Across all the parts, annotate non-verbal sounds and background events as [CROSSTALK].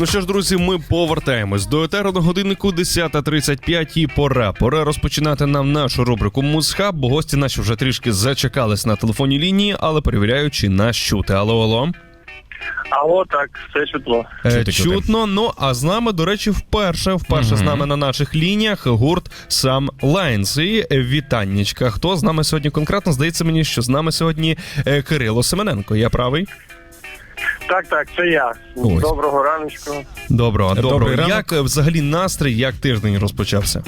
Ну що ж, друзі, ми повертаємось до етеру на годиннику 10.35 і пора. Пора розпочинати нам нашу рубрику Музхаб, бо гості наші вже трішки зачекались на телефонній лінії, але перевіряють, чи нас чути. Алло, алло. Алло, так, все чутно. Е, Чути, чути. Чутно. Ну а з нами, до речі, вперше, вперше з нами на наших лініях гурт Сам Лайнс. І е, вітаннячка. Хто з нами сьогодні конкретно? Здається мені, що з нами сьогодні е, Кирило Семененко. Я правий? Так, так, це я. Ось. Доброго раночку. Доброго, Добрий доброго. ранок. Як е, взагалі настрій, як тиждень розпочався?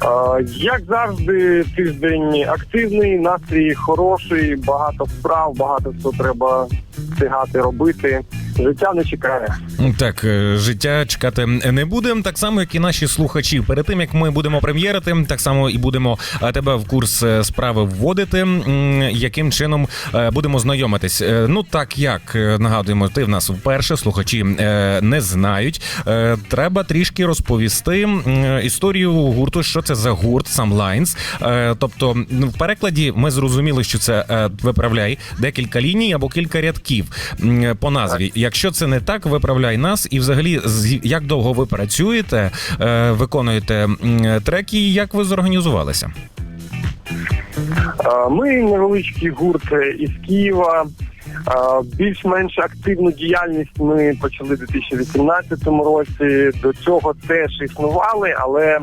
А, як завжди, тиждень активний, настрій хороший, багато справ, багато що треба встигати робити. Життя не чекає. Так, е, життя чекати не буде. Так само, як і наші слухачі. Перед тим як ми будемо прем'єрити, так само і будемо е, тебе в курс е, справи вводити. Яким чином будемо знайомитись? Ну так як нагадуємо, ти в нас вперше слухачі не знають. Треба трішки розповісти історію гурту, що це за гурт сам Lines. Е, Тобто, ну, в перекладі ми зрозуміли, що це виправляй декілька ліній або кілька рядків по назві. Якщо це не так, виправляй нас. І взагалі, як довго ви працюєте, е, виконуєте треки, і як ви зорганізувалися? Ми невеличкий гурт е, із Києва. Більш-менш активну діяльність ми почали у 2018 році. До цього теж існували, але,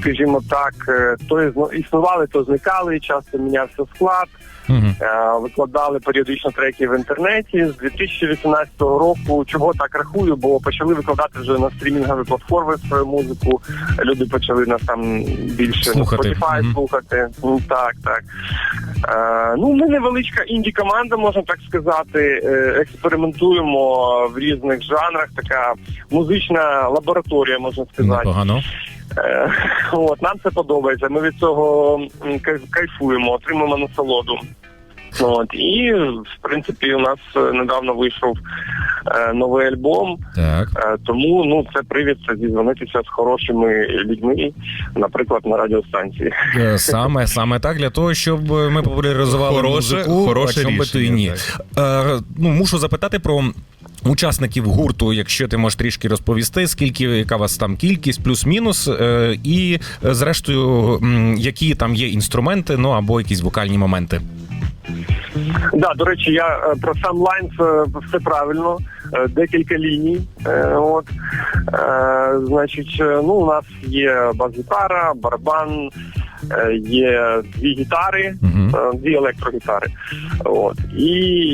скажімо так, е, то існували, то зникали, часто мінявся склад. Е, викладали періодично треки в інтернеті. З 2018 року чого так рахую, бо почали викладати вже на стрімінгові платформи свою музику. Люди почали нас там більше Слухати. на Spotify Мгм. слухати. Ну, так, так. Е, ну, ми невеличка інді команда, можна так сказати. Е, експериментуємо в різних жанрах. Така музична лабораторія, можна сказати. Непогано. Е, [LAUGHS] От нам це подобається. Ми від цього кайфуємо, отримуємо насолоду. От і в принципі у нас е, недавно вийшов е, новий альбом, Так. е, тому ну це привід зізвонитися з хорошими людьми, наприклад, на радіостанції. Е, Саме саме так для того, щоб ми популяризували Хороше- музику, хороше а і рішення, ні. Е, ну мушу запитати про. Учасників гурту, якщо ти можеш трішки розповісти, скільки яка у вас там кількість, плюс-мінус, е, і зрештою, які там є інструменти, ну або якісь вокальні моменти. Да, до речі, я е, про сам лайн е, все правильно. Е, Декілька ліній. От значить, ну у нас є бас-гітара, барабан, є дві гітари, е, дві електрогітари. От і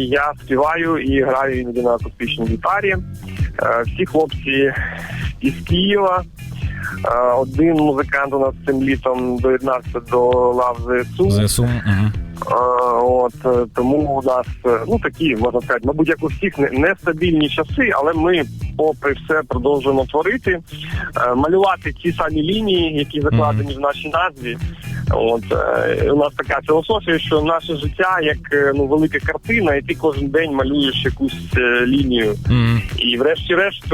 я співаю і граю іноді на акустичній гітарі. Всі хлопці із Києва. Один музикант у нас цим літом доєднався до лав ЗСУ. ЗСУ. А, От е, тому у нас е, ну такі можна сказати, мабуть, як у всіх нестабільні часи, але ми, попри все, продовжуємо творити, е, малювати ті самі лінії, які закладені в нашій назві. От е, у нас така філософія, що наше життя як е, ну велика картина, і ти кожен день малюєш якусь е, лінію, mm. і врешті-решт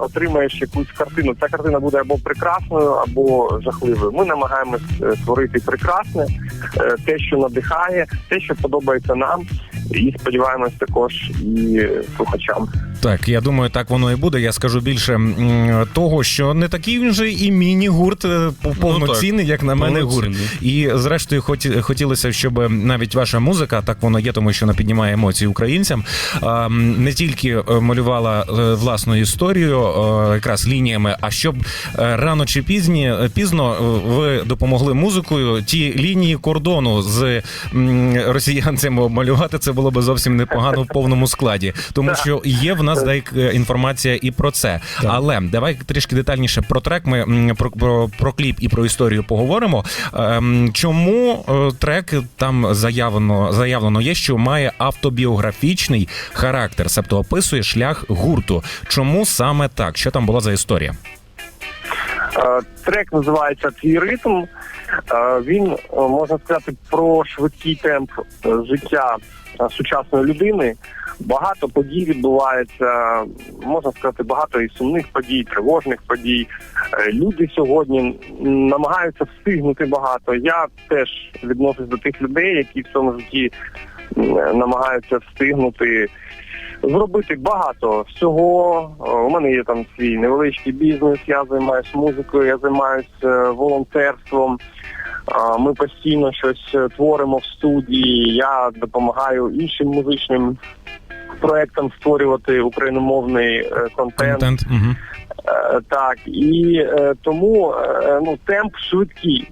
отримаєш якусь картину. Ця картина буде або прекрасною, або жахливою. Ми намагаємось створити прекрасне, те, що надихає, те, що подобається нам, і сподіваємось також і слухачам. Так, я думаю, так воно і буде. Я скажу більше того, що не такий він же і міні-гурт е, по- повноцінний, як на мене, гурт. І зрештою, хоті, хотілося, щоб навіть ваша музика, так воно є, тому що вона піднімає емоції українцям, не тільки е, малювала е, власну історію якраз лініями, а щоб рано чи пізні, пізно ви допомогли музикою ті лінії кордону з росіянцями малювати, це було би зовсім непогано в повному складі, тому що є в нас деяка інформація і про це. Але давай трішки детальніше про трек. Ми про, про, про кліп і про історію поговоримо. Ем, Чому е, трек там заявлено заявлено є, що має автобіографічний характер, себто описує шлях гурту. Чому саме так? Що там була за історія? Е, Трек називається Твій ритм. Він е, можна сказати про швидкий темп е, життя е, сучасної людини. Багато подій відбувається, можна сказати, багато і сумних подій, тривожних подій. Люди сьогодні намагаються встигнути багато. Я теж відношусь до тих людей, які в цьому житті намагаються встигнути зробити багато всього. Е, У мене є там свій невеличкий бізнес, я займаюся музикою, я займаюся волонтерством. Ми постійно щось е, творимо в студії. Я допомагаю іншим музичним проектам створювати україномовний е, контент. Контент. Угу. Е, Так, і е, тому е, ну, темп швидкий.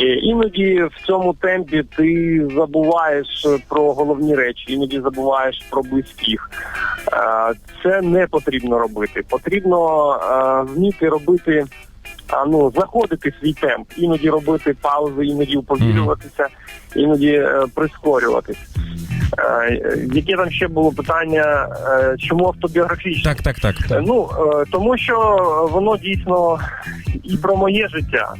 Е, Іноді в цьому темпі ти забуваєш про головні речі, іноді забуваєш про близьких. Е, Це не потрібно робити. Потрібно е, вміти робити, ну, знаходити свій темп, іноді робити паузи, іноді уповільнюватися, іноді е, прискорюватись. Е, Яке там ще було питання, е, чому автобіографічне? Так, так, так. Е, так. Ну е, тому що воно дійсно і про моє життя.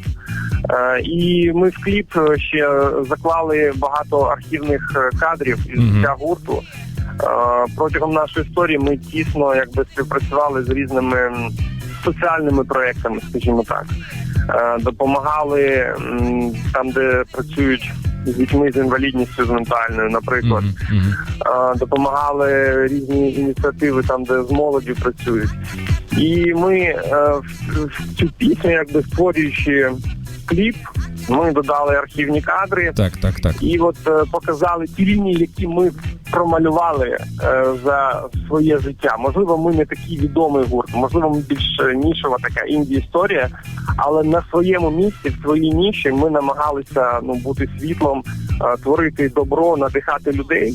Е, І ми в кліп ще заклали багато архівних е, кадрів із життя гурту. Е, Протягом нашої історії ми тісно якби співпрацювали з різними соціальними проектами, скажімо так. Е, Допомагали там, де працюють з дітьми з інвалідністю з ментальною, наприклад. Мгм. Е, допомагали різні ініціативи там, де з молоді працюють. І ми е, в цю пісню, якби створюючи кліп, ми додали архівні кадри. Так, так, так. І от е, показали ті лінії, які ми промалювали е, за своє життя. Можливо, ми не такий відомий гурт, можливо, ми більш нішова така інді історія, але на своєму місці, в своїй ніші, ми намагалися ну бути світлом, е, творити добро, надихати людей.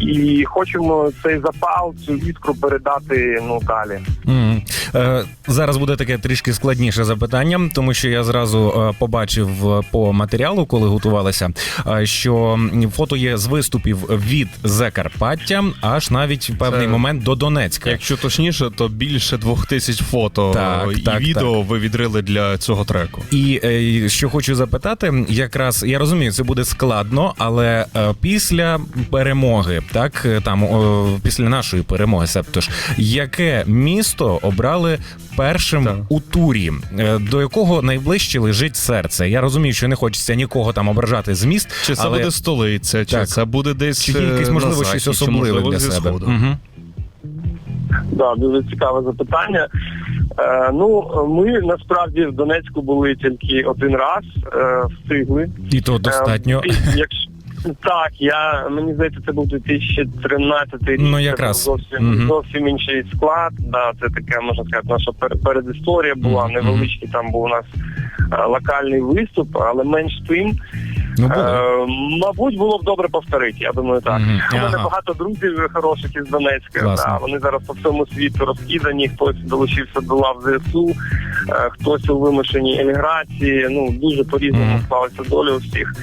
І хочемо цей запал, цю іскру передати ну далі. Мгм. Е, зараз буде таке трішки складніше запитання, тому що я зразу е, побачив е, по матеріалу, коли готувалися, е, що фото є з виступів від Закарпаття, аж навіть в певний Це- момент до Донецька. Якщо точніше, то більше двох тисяч фото Так, і так, відео ви відрили для цього треку. І е, що хочу запитати, якраз я розумію, це буде складно, але е, після перемоги, так е, там о, після нашої перемоги, себто ж, яке місто обрали першим Так. у турі, Е, до якого найближче лежить серце? Я розумію, що не хочеться нікого там ображати з міст, Чи це але буде столиця, чи Так. це буде десь чи є якесь е, можливо щось особливе для зі себе? Угу. Да, дуже цікаве запитання. Е, ну, ми насправді в Донецьку були тільки один раз, е, встигли. І то достатньо. Е, якщо так, я мені здається, це був 2013 рік. Ну, якраз. це зовсім Мгм. зовсім інший склад. Да, це така можна сказати, наша пер- передісторія була. Мгм. Невеличкий там був у нас е, локальний виступ, але менш тим. Ну було. Е, мабуть, було б добре повторити. Я думаю, так. Мгм. У мене Ага. багато друзів хороших із Донецька. Класно. Да, вони зараз по всьому світу розкидані. Хтось долучився до лав ЗСУ, е, хтось у вимушеній еміграції. Ну дуже по-різному Мгм. склалася доля у всіх.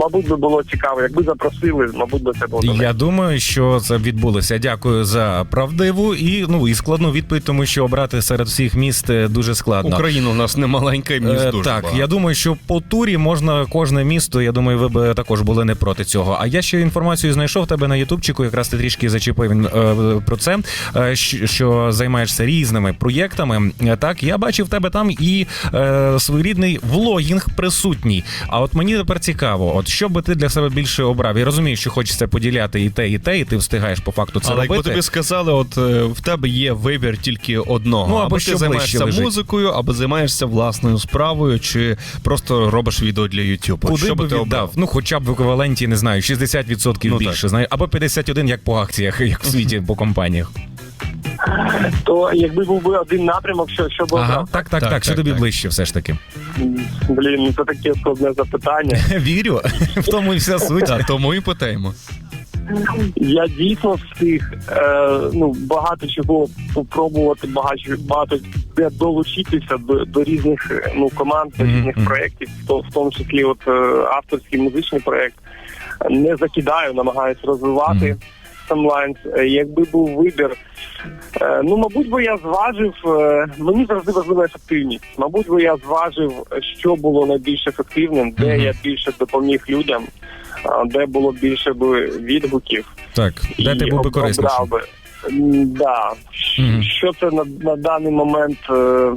Мабуть, би було цікаво, якби запросили, мабуть, би це було добре. Я думаю, що це відбулося. Дякую за правдиву і ну і складну відповідь, тому що обрати серед всіх міст е, дуже складно. Україна у нас не маленька, і міст Е, так, багато. я думаю, що по турі можна кожне місто. Я думаю, ви б також були не проти цього. А я ще інформацію знайшов тебе на Ютубчику. Якраз ти трішки зачепив е, про це. е, що займаєшся різними проєктами. Е, Так, я бачив тебе там і е, своєрідний влогінг присутній. А от мені тепер цікаво, от що би ти для себе більше обрав? Я розумію, що хочеться поділяти і те, і те, і ти встигаєш по факту це Але якби тобі сказали, от е, в тебе є вибір тільки одного. Ну, або або що ти займаєшся лежить. музикою, або займаєшся власною справою, чи просто робиш відео для YouTube. Куди що би ти віддав? обрав? Ну, хоча б в еквіваленті, не знаю, 60% Ну, більше, знаю, або 51, як по акціях, [LAUGHS] як в світі по компаніях. То якби був би один напрямок, що, що б Ага, обрав? так, так, так, Так, Що так, тобі так. ближче, все ж таки. Блін, ну це таке складне запитання. [LAUGHS] Вірю, [LAUGHS] в тому і вся суть. Так, тому і питаємо. Я дійсно встиг е, ну, багато чого попробувати, багато, багато де долучитися до, до різних е, ну, команд, до різних мгм. проєктів, в, то- в тому числі от, е, авторський музичний проєкт. Не закидаю, намагаюся розвивати Мгм. Самлайнс. Якби був вибір, е, ну мабуть би я зважив, е, мені завжди важлива ефективність. Мабуть би я зважив, що було найбільш ефективним, де Мгм. я більше допоміг людям, де було більше б відгуків. Так, де ти був би обрав Да. Mm-hmm. Що це на, на даний момент? е,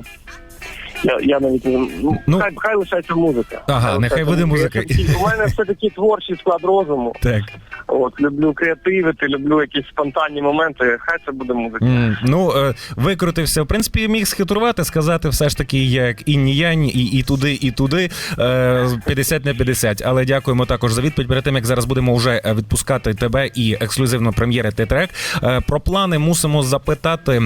Я, я навіть не ну, Ну, хай, хай лишається музика. ага, Хай нехай буде музика. У мене все таки творчий склад розуму. Так. От люблю креативити, люблю якісь спонтанні моменти. Хай це буде музика. М, Ну, е, викрутився. В принципі, міг схитрувати, сказати все ж таки, як і ніянь, і, і туди, і туди. е, 50 на 50. Але дякуємо також за відповідь. Перед тим, як зараз будемо вже е, відпускати тебе і ексклюзивно прем'єрити трек. Е, Про плани мусимо запитати.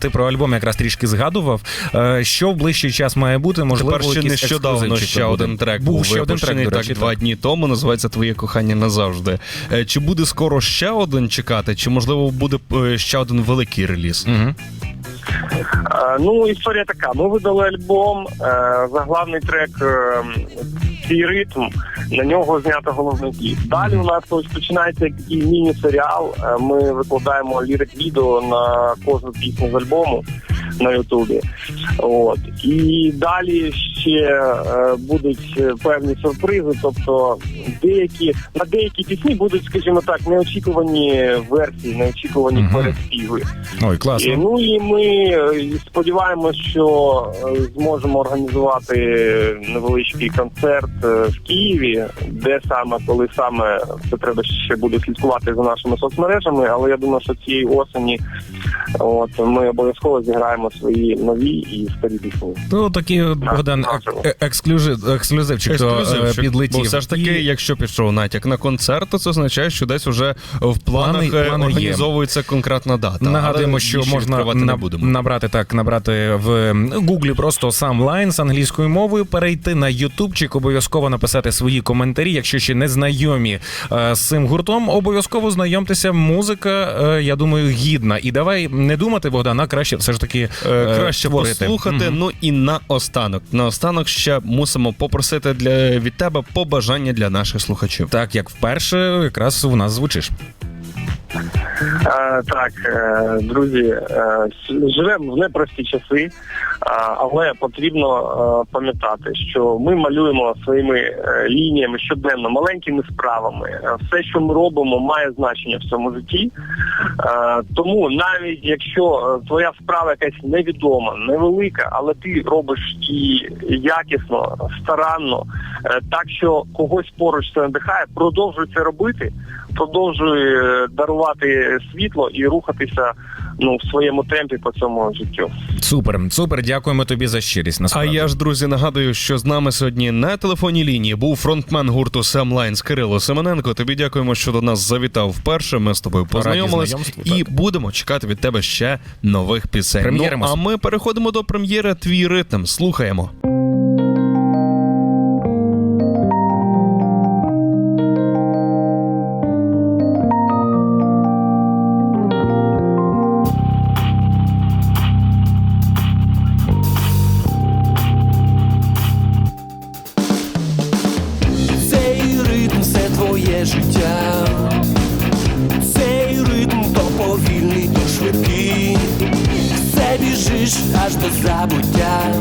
Ти про альбом якраз трішки згадував. Е, Що в ближчий час має бути? Можливо, Тепер ще нещодавно ще буде. один трек Був ще один трек, до речі, так, два дні тому. Називається Твоє кохання назавжди. Е, Чи буде скоро ще один чекати, чи можливо буде е, ще один великий реліз? Угу. Ну, історія така. Ми видали альбом, заглавний трек «Твій ритм. На нього знято головний кліп. Далі у нас ось починається такий міні-серіал. Ми викладаємо лірик відео на кожну пісню з альбому на Ютубі. От і далі ще е, будуть е, певні сюрпризи. Тобто, деякі на деякі пісні будуть, скажімо так, неочікувані версії, неочікувані Мгм. переспіви. Ой, І, ну і ми е, сподіваємось, що е, зможемо організувати невеличкий концерт е, в Києві, де саме, коли саме це треба ще буде слідкувати за нашими соцмережами. Але я думаю, що цієї осені от ми обов'язково зіграємо свої нові і старі пісні. Ну, такий Богдан наживо. ексклюзив, ексклюзивчик, то, е, підлетів. Бо все ж таки, І- якщо пішов натяк на концерт, то це означає, що десь уже в планах Плани- е, є. організовується конкретна дата. Нагадуємо, що можна не будемо. набрати так, набрати в Гуглі просто сам лайн з англійською мовою, перейти на Ютубчик, обов'язково написати свої коментарі. Якщо ще не знайомі е, з цим гуртом, обов'язково знайомтеся. Музика, е, я думаю, гідна. І давай не думати, Богдан, а краще все ж таки Е, е, Краще творити. послухати. Ну і наостанок. Наостанок ще мусимо попросити для від тебе побажання для наших слухачів. Так, як вперше якраз у нас звучиш. Е, Так, е, друзі, е, живемо в непрості часи, але потрібно пам'ятати, що ми малюємо своїми лініями щоденно, маленькими справами. Все, що ми робимо, має значення в цьому житті. Тому навіть якщо твоя справа якась невідома, невелика, але ти робиш її якісно, старанно, так що когось поруч це надихає, продовжуй це робити продовжуй е, дарувати світло і рухатися ну в своєму темпі по цьому життю. Супер, супер, дякуємо тобі за щирість. А я ж, друзі, нагадую, що з нами сьогодні на телефонній лінії був фронтмен гурту Самлайнс Кирило Семененко. Тобі дякуємо, що до нас завітав вперше. Ми з тобою познайомились і так. будемо чекати від тебе ще нових пісень. Ну, а ми переходимо до прем'єри Твій ритм. Слухаємо. Біжиш аж до забуття,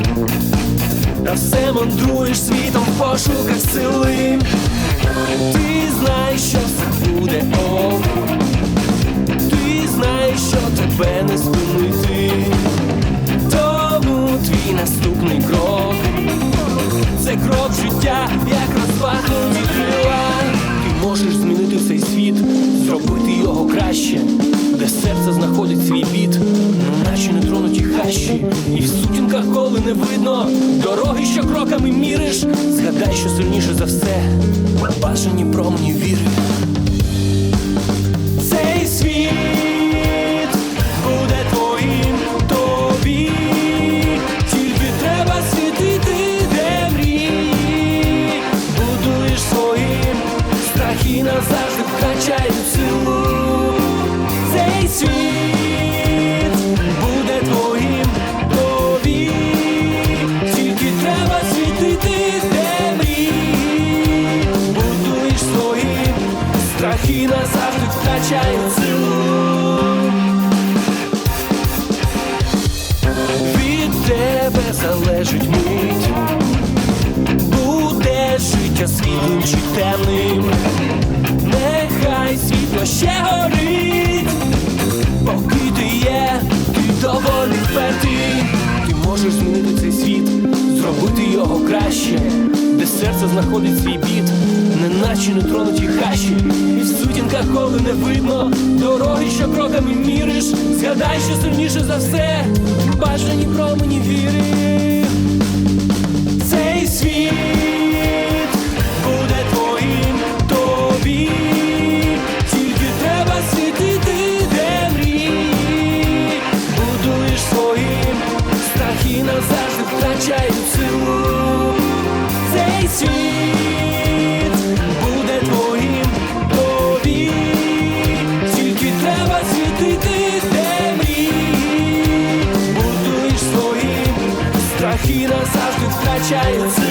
та все мандруєш світом в пошуках сили. Ти знаєш, що все буде ок, ти знаєш, що тебе не спинити, тому твій наступний крок. Це крок життя, як розпахнуті крила. Ти можеш змінити цей світ, зробити його краще, де серце знаходить свій бід, не видно, дороги, що кроками міриш, згадай, що сильніше за все, бажані промені віри. Втрачають силу. Від тебе залежить мить, буде життя світлим чи темним, нехай світло ще горить, поки ти є, ти доволі впертий, ти можеш змінити цей світ, зробити його краще, серце знаходить свій біт, неначе нетронуті хащі, і в сутінках, коли не видно дороги, що кроками міриш, згадай, що сильніше за все, бажані промені віри. Цей світ буде твоїм тобі, тільки треба світити, де мрії, будуєш своїм, страхи назавжди втрачають силу. Світ. Буде твоїм тобі, тільки треба світити, темрі, будуєш своїм, страхи назавжди втрачають силу.